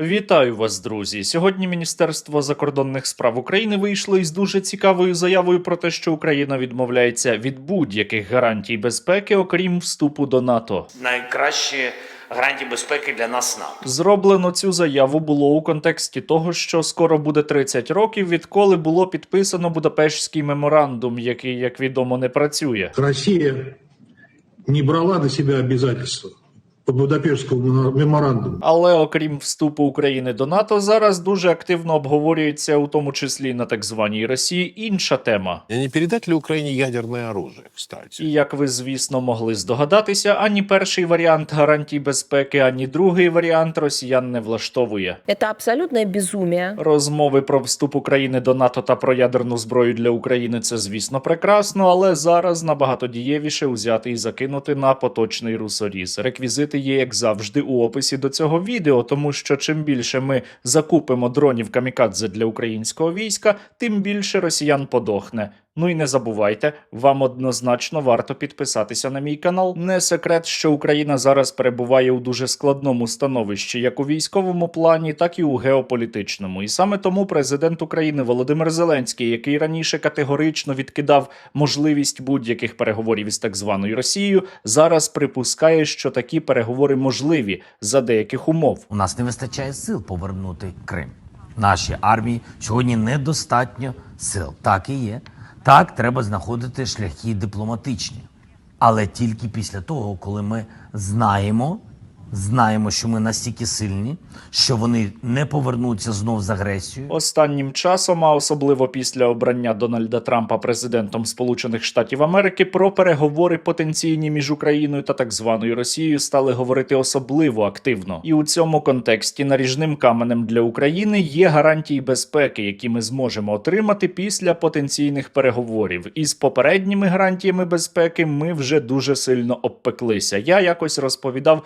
Вітаю вас, друзі. Сьогодні Міністерство закордонних справ України вийшло із дуже цікавою заявою про те, що Україна відмовляється від будь-яких гарантій безпеки, окрім вступу до НАТО. найкращі гарантії безпеки для нас НАТО. Зроблено цю заяву було у контексті того, що скоро буде 30 років, відколи було підписано Будапештський меморандум, який, як відомо, не працює. Россия не брала на себя обязательства по Будапештскому меморандуму. Але окрім вступу України до НАТО, зараз дуже активно обговорюється, у тому числі на так званій Росії, інша тема. Не передать ли Украине ядерное оружие, кстати? І як ви, звісно, могли здогадатися, ані перший варіант гарантій безпеки, ані другий варіант росіян не влаштовує. Это абсолютное безумие. Розмови про вступ України до НАТО та про ядерну зброю для України це, звісно, прекрасно, але зараз набагато дієвіше узяти і закинути на поточний русоріз. Реквізити є, як завжди, у описі до цього відео, тому що чим більше ми закупимо дронів камікадзе для українського війська, тим більше росіян подохне. Ну і не забувайте, вам однозначно варто підписатися на мій канал. Не секрет, що Україна зараз перебуває у дуже складному становищі, як у військовому плані, так і у геополітичному. І саме тому президент України Володимир Зеленський, який раніше категорично відкидав можливість будь-яких переговорів із так званою Росією, зараз припускає, що такі переговори можливі за деяких умов. У нас не вистачає сил повернути Крим. Нашій армії сьогодні недостатньо сил. Так і є. Так, треба знаходити шляхи дипломатичні. Але тільки після того, коли ми знаємо, знаємо, що ми настільки сильні, що вони не повернуться знов з агресією. Останнім часом, а особливо після обрання Дональда Трампа президентом Сполучених Штатів Америки, про переговори потенційні між Україною та так званою Росією стали говорити особливо активно. І у цьому контексті наріжним каменем для України є гарантії безпеки, які ми зможемо отримати після потенційних переговорів. І з попередніми гарантіями безпеки ми вже дуже сильно обпеклися. Я якось розповідав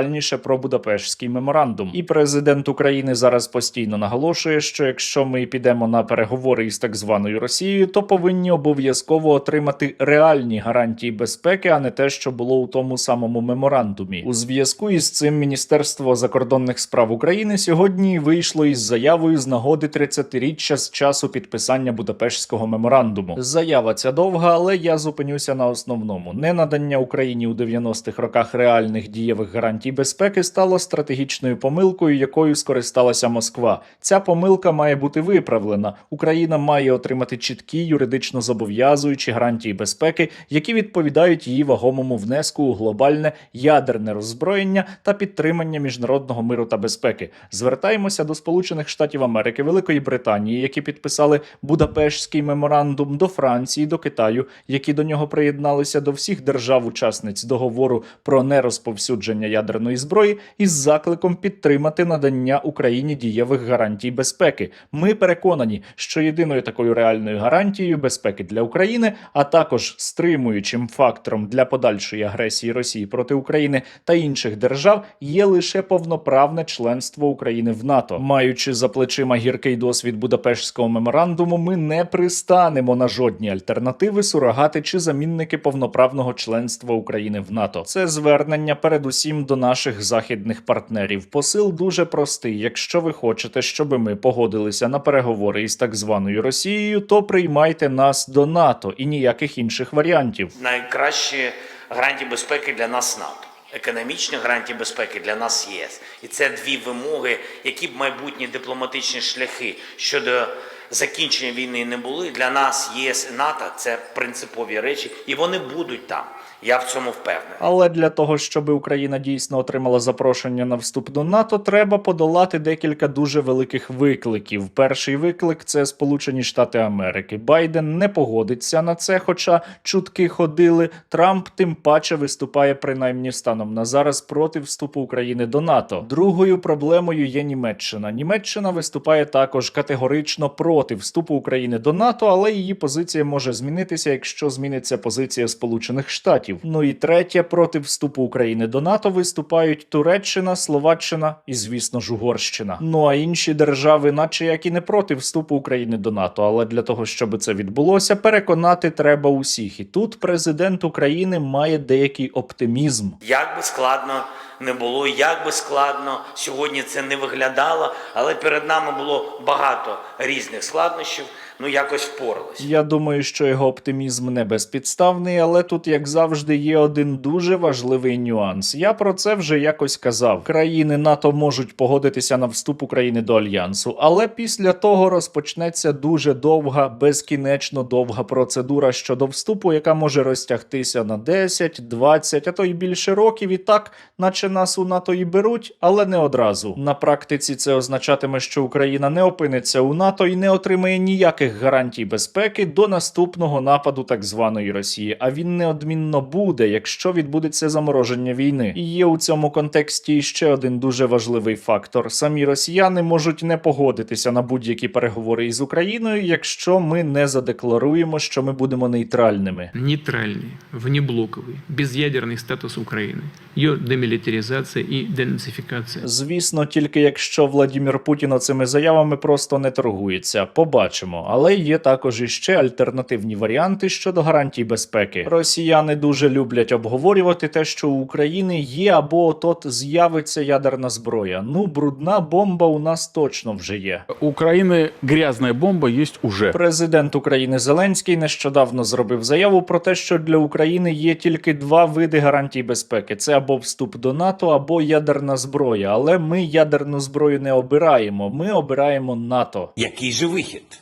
детальніше про Будапештський меморандум. І президент України зараз постійно наголошує, що якщо ми підемо на переговори із так званою Росією, то повинні обов'язково отримати реальні гарантії безпеки, а не те, що було у тому самому меморандумі. У зв'язку із цим Міністерство закордонних справ України сьогодні вийшло із заявою з нагоди 30-річчя з часу підписання Будапештського меморандуму. Заява ця довга, але я зупинюся на основному: ненадання Україні у 90-х роках реальних дієвих гарантій безпеки стало стратегічною помилкою, якою скористалася Москва. Ця помилка має бути виправлена. Україна має отримати чіткі юридично зобов'язуючі гарантії безпеки, які відповідають її вагомому внеску у глобальне ядерне роззброєння та підтримання міжнародного миру та безпеки. Звертаємося до Сполучених Штатів Америки, Великої Британії, які підписали Будапештський меморандум, до Франції, до Китаю, які до нього приєдналися до всіх держав-учасниць договору про нерозповсюдження ядерної зброї із закликом підтримати надання Україні дієвих гарантій безпеки. Ми переконані, що єдиною такою реальною гарантією безпеки для України, а також стримуючим фактором для подальшої агресії Росії проти України та інших держав є лише повноправне членство України в НАТО. Маючи за плечима гіркий досвід Будапештського меморандуму, ми не пристанемо на жодні альтернативи, сурогати чи замінники повноправного членства України в НАТО. Це звернення передусім до наших західних партнерів. Посил дуже простий. Якщо ви хочете, щоб ми погодилися на переговори із так званою Росією, то приймайте нас до НАТО і ніяких інших варіантів. Найкращі гарантії безпеки для нас НАТО. Економічні гарантії безпеки для нас ЄС. І це дві вимоги, які б майбутні дипломатичні шляхи щодо закінчення війни не були. Для нас ЄС і НАТО це принципові речі, і вони будуть там. Я в цьому впевнений. Але для того, щоб Україна дійсно отримала запрошення на вступ до НАТО, треба подолати декілька дуже великих викликів. Перший виклик це Сполучені Штати Америки. Байден не погодиться на це, хоча чутки ходили. Трамп тим паче виступає принаймні станом на зараз проти вступу України до НАТО. Другою проблемою є Німеччина. Німеччина виступає також категорично проти вступу України до НАТО, але її позиція може змінитися, якщо зміниться позиція Сполучених Штатів. Ну і третє, проти вступу України до НАТО виступають Туреччина, Словаччина і, звісно ж, Угорщина. Ну а інші держави, наче як і не проти вступу України до НАТО. Але для того, щоб це відбулося, переконати треба усіх. І тут президент України має деякий оптимізм. Як би складно не було, як би складно сьогодні це не виглядало, але перед нами було багато різних складнощів. Ну якось впоралися. Я думаю, що його оптимізм не безпідставний, але тут, як завжди, є один дуже важливий нюанс. Я про це вже якось казав. Країни НАТО можуть погодитися на вступ України до альянсу, але після того розпочнеться дуже довга, безкінечно довга процедура щодо вступу, яка може розтягтися на 10, 20, а то й більше років. І так, наче нас у НАТО і беруть, але не одразу. На практиці це означатиме, що Україна не опиниться у НАТО і не отримає ніяких гарантій безпеки до наступного нападу так званої Росії. А він неодмінно буде, якщо відбудеться замороження війни. І є у цьому контексті ще один дуже важливий фактор: самі росіяни можуть не погодитися на будь-які переговори із Україною, якщо ми не задекларуємо, що ми будемо нейтральними. нейтральный, внеблоковый, безъядерный статус Украины, ее демилитаризация и денацификация. Звісно, тільки якщо Владімір Путін оцими заявами просто не торгується, побачимо. Але є також іще альтернативні варіанти щодо гарантій безпеки. Росіяни дуже люблять обговорювати те, що у України є або от з'явиться ядерна зброя. Ну, брудна бомба у нас точно вже є. У Украины грязная бомба есть уже. Президент України Зеленський нещодавно зробив заяву про те, що для України є тільки два види гарантій безпеки: це або вступ до НАТО, або ядерна зброя. Але ми ядерну зброю не обираємо. Ми обираємо НАТО. Який же вихід?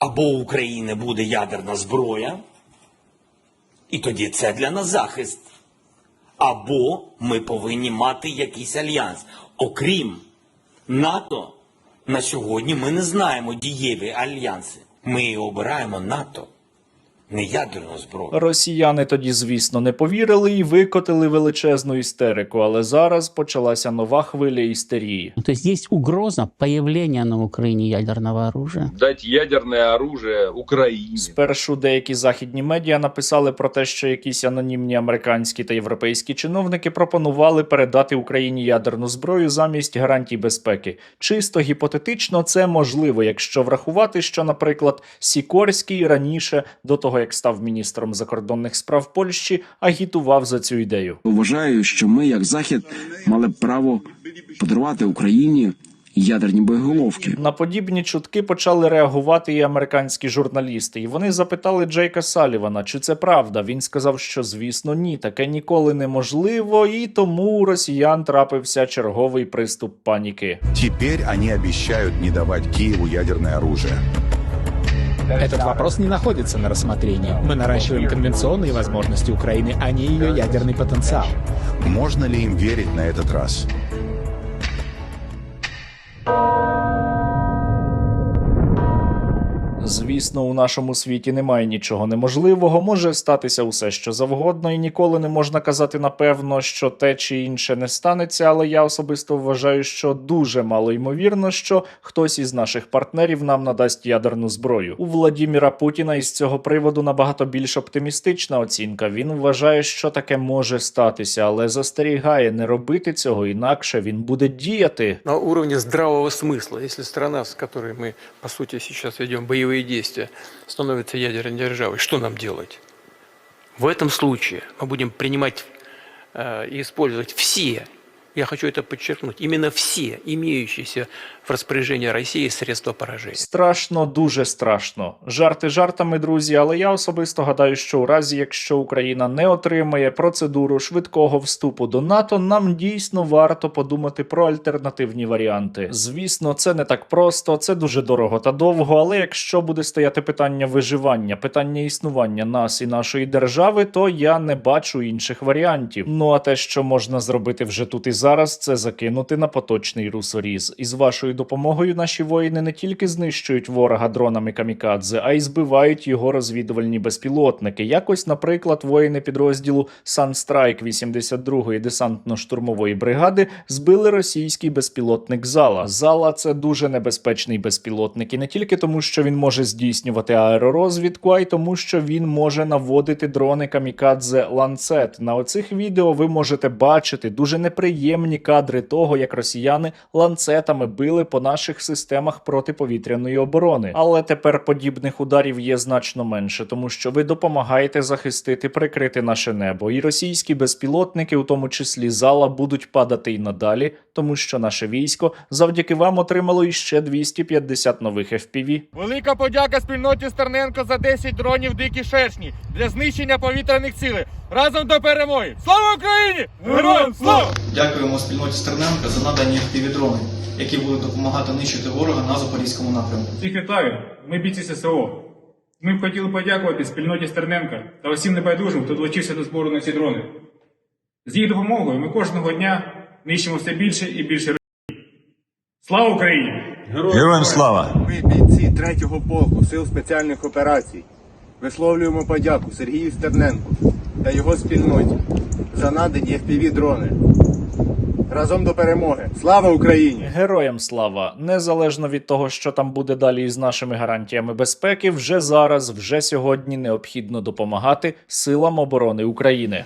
Або у України буде ядерна зброя, і тоді це для нас захист. Або ми повинні мати якийсь альянс. Окрім НАТО, на сьогодні ми не знаємо дієві альянси. Ми обираємо НАТО, не ядерну зброю. Росіяни тоді, звісно, не повірили і викотили величезну істерику. Але зараз почалася нова хвиля істерії. Ну, То есть есть угроза появления на Украине ядерного оружия. дать ядерное оружие Украине. Спершу деякі західні медіа написали про те, що якісь анонімні американські та європейські чиновники пропонували передати Україні ядерну зброю замість гарантій безпеки. Чисто гіпотетично це можливо, якщо врахувати, що, наприклад, Сікорський раніше до того як став міністром закордонних справ Польщі, агітував за цю ідею. Вважаю, що ми, як захід, мали б право подарувати Україні ядерні боєголовки. На подібні чутки почали реагувати і американські журналісти, і вони запитали Джейка Салівана, чи це правда. Він сказав, що звісно ні, таке ніколи неможливо, і тому у росіян трапився черговий приступ паніки. Теперь они обещают не давать Киеву ядерное оружие. Этот вопрос не находится на рассмотрении. Мы наращиваем конвенционные возможности Украины, а не ее ядерный потенциал. Можно ли им верить на этот раз? Звісно, у нашому світі немає нічого неможливого, може статися усе, що завгодно, і ніколи не можна казати напевно, що те чи інше не станеться. Але я особисто вважаю, що дуже мало ймовірно, що хтось із наших партнерів нам надасть ядерну зброю. У Владіміра Путіна із цього приводу набагато більш оптимістична оцінка. Він вважає, що таке може статися, але застерігає не робити цього інакше. Він буде діяти. На уровне здравого смысла, если страна, с которой мы, по сути, сейчас ведем боевые действия, становится ядерной державой, что нам делать? В этом случае мы будем принимать э, и использовать все, я хочу это подчеркнуть, именно все имеющиеся в распоряжении России средства поражения. Страшно, дуже страшно. Жарти жартами, друзі, але я особисто гадаю, що у разі, якщо Україна не отримає процедуру швидкого вступу до НАТО, нам дійсно варто подумати про альтернативні варіанти. Звісно, це не так просто, це дуже дорого та довго. Але якщо буде стояти питання виживання, питання існування нас і нашої держави, то я не бачу інших варіантів. Ну а те, що можна зробити вже тут і зараз, це закинути на поточний русоріз. І з вашою допомогою наші воїни не тільки знищують ворога дронами камікадзе, а й збивають його розвідувальні безпілотники. Якось, наприклад, воїни підрозділу Sunstrike 82-ї десантно-штурмової бригади збили російський безпілотник Зала. Зала це дуже небезпечний безпілотник, і не тільки тому, що він може здійснювати аеророзвідку, а й тому, що він може наводити дрони камікадзе ланцет. На оцих відео ви можете бачити дуже неприємні неприємні кадри того, як росіяни ланцетами били по наших системах протиповітряної оборони. Але тепер подібних ударів є значно менше, тому що ви допомагаєте захистити, прикрити наше небо. І російські безпілотники, у тому числі зала, будуть падати й надалі, тому що наше військо завдяки вам отримало іще 250 нових FPV. Велика подяка спільноті Стерненко за 10 дронів дикі шершні для знищення повітряних цілей. Разом до перемоги! Слава Україні! Героям слава! Дякуємо спільноті Стерненка за надані FPV-дрони, які будуть допомагати нищити ворога на запорізькому напрямку. Всіх вітаю! Ми бійці ССО. Ми б хотіли подякувати спільноті Стерненка та усім небайдужим, хто долучився до збору на ці дрони. З їх допомогою ми кожного дня нищимо все більше і більше росіян. Слава Україні! Героям слава! Ми бійці 3-го полку Сил спеціальних операцій. Висловлюємо подяку Сергію Стерненку та його спільноті за надані FPV дрони. Разом до перемоги. Слава Україні! Героям слава! Незалежно від того, що там буде далі із нашими гарантіями безпеки, вже зараз, вже сьогодні необхідно допомагати силам оборони України.